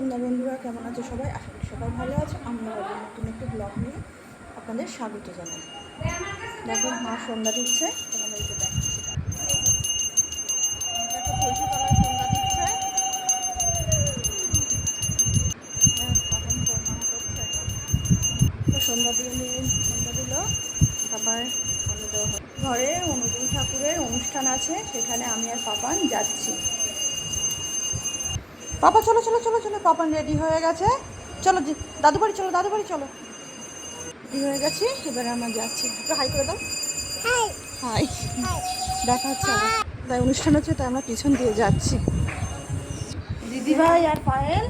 তোমরা বন্ধুরা কেমন আছে সবাই? আশা করি সবাই ভালো আছে। আমরা নতুন একটি ব্লগ নিয়ে আপনাদের স্বাগত জানাই। দেখো মা সন্ধ্যা দিচ্ছে। সন্ধ্যা হ্যাঁ, সন্ধ্যা দিয়ে নিয়ে সন্ধ্যা দিল। তারপর ঘরে অনুকূল ঠাকুরের অনুষ্ঠান আছে। সেখানে আমি আর পাপান যাচ্ছি। পাপা চলো চলো চলো চলো পাপান রেডি হয়ে গেছে। চলো দাদু বাড়ি চলো দাদু বাড়ি চলো। রেডি হয়ে গেছি এবারে আমরা যাচ্ছি। একটু হাই করে দাও। হাই দেখা হচ্ছে তাই অনুষ্ঠান হচ্ছে তাই আমরা পিছন দিয়ে যাচ্ছি। দিদি ভাই আর পায়েল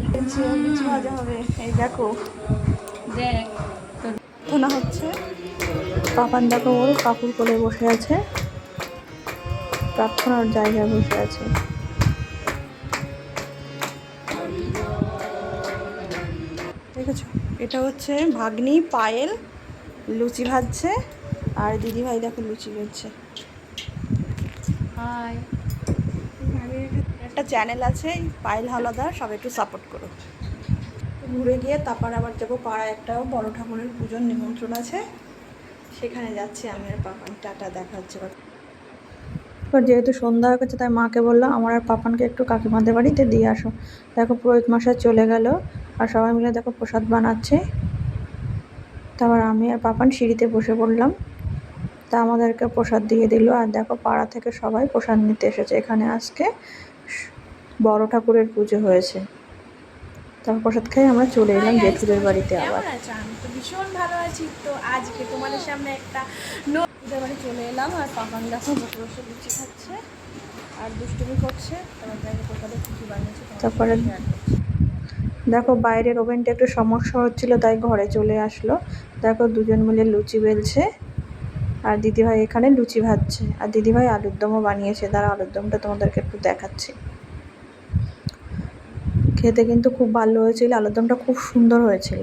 লিচু ভাজা হবে। এই দেখো। দেখ শোনা হচ্ছে পাপান দেখো ওর কাকুর কোলে বসে আছে। প্রার্থনার জায়গায় বসে আছে। দেখেছ? এটা হচ্ছে ভাগ্নি পায়েল লুচি ভাজছে আর দিদি ভাই দেখো লুচি হাই। একটা চ্যানেল আছে পায়েল হাওলাদার সব একটু সাপোর্ট করো। ঘুরে গিয়ে তারপর আবার যাব পাড়ায় একটা বড় ঠাকুরের পুজোর নিমন্ত্রণ আছে। সেখানে যাচ্ছি আমি আর পাপান টাটা দেখা হচ্ছে এবার। যেহেতু সন্ধ্যা হয়ে গেছে তাই মাকে বললাম আমার আর পাপানকে একটু কাকিমাদের বাড়িতে দিয়ে আসো। দেখো পুরোহিত মশাই চলে গেল আর সবাই মিলে দেখো প্রসাদ বানাচ্ছে। তারপর আমি আর পাপান সিঁড়িতে বসে পড়লাম। তা আমাদেরকে প্রসাদ দিয়ে দিল আর দেখো পাড়া থেকে সবাই প্রসাদ নিতে এসেছে। এখানে আজকে বড় ঠাকুরের পুজো হয়েছে। তারপর প্রসাদ খাই আমরা চলে এলাম জেঠুদের বাড়িতে আবার। আমি তো ভীষণ ভালো আছি। তো আজকে তোমাদের সামনে একটা জেঠুদের বাড়ি চলে এলাম আর পাপান দেখো বসে বসে লুচি খাচ্ছে আর দুষ্টুমি করছে। কিছু বানিয়েছে তারপরে দেখো বাইরের ওভেনটা একটু সমস্যা হচ্ছিল তাই ঘরে চলে আসলো। দেখো দুজন মিলে লুচি বেলছে আর দিদিভাই এখানে লুচি ভাজছে। আর দিদিভাই আলুর দমও বানিয়েছে। তার আলুর দমটা তোমাদেরকে একটু দেখাচ্ছি। খেতে কিন্তু খুব ভালো হয়েছিল আলুর দমটা খুব সুন্দর হয়েছিল।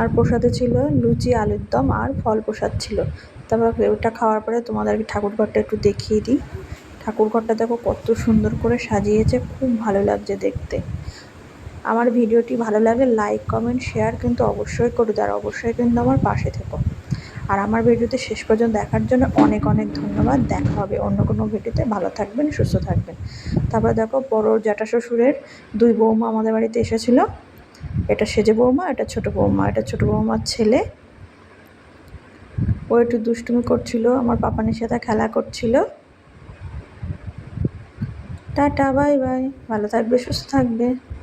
আর প্রসাদে ছিল লুচি, আলুর দম আর ফল প্রসাদ ছিল। তারপর ওটা খাওয়ার পরে তোমাদেরকে ঠাকুরঘরটা একটু দেখিয়ে দিই। ঠাকুরঘরটা দেখো কত সুন্দর করে সাজিয়েছে, খুব ভালো লাগছে দেখতে। আমার ভিডিওটি ভালো লাগে লাইক কমেন্ট শেয়ার কিন্তু অবশ্যই করে আর অবশ্যই কিন্তু আমার পাশে থেকো। আর আমার ভিডিওতে শেষ পর্যন্ত দেখার জন্য অনেক অনেক ধন্যবাদ। দেখা হবে অন্য কোনো ভিডিওতে। ভালো থাকবেন, সুস্থ থাকবেন। তারপর দেখো বড় জ্যাঠা শ্বশুরের দুই বৌমা আমাদের বাড়িতে এসেছিল। এটা সেজে বৌমা, এটা ছোট বৌমা, এটা ছোট বৌমার ছেলে। ও একটু দুষ্টুমি করছিল, আমার পাপানের সাথে খেলা করছিল। Tata, bye bye. ভালো থাকবে, সুস্থ থাকবে।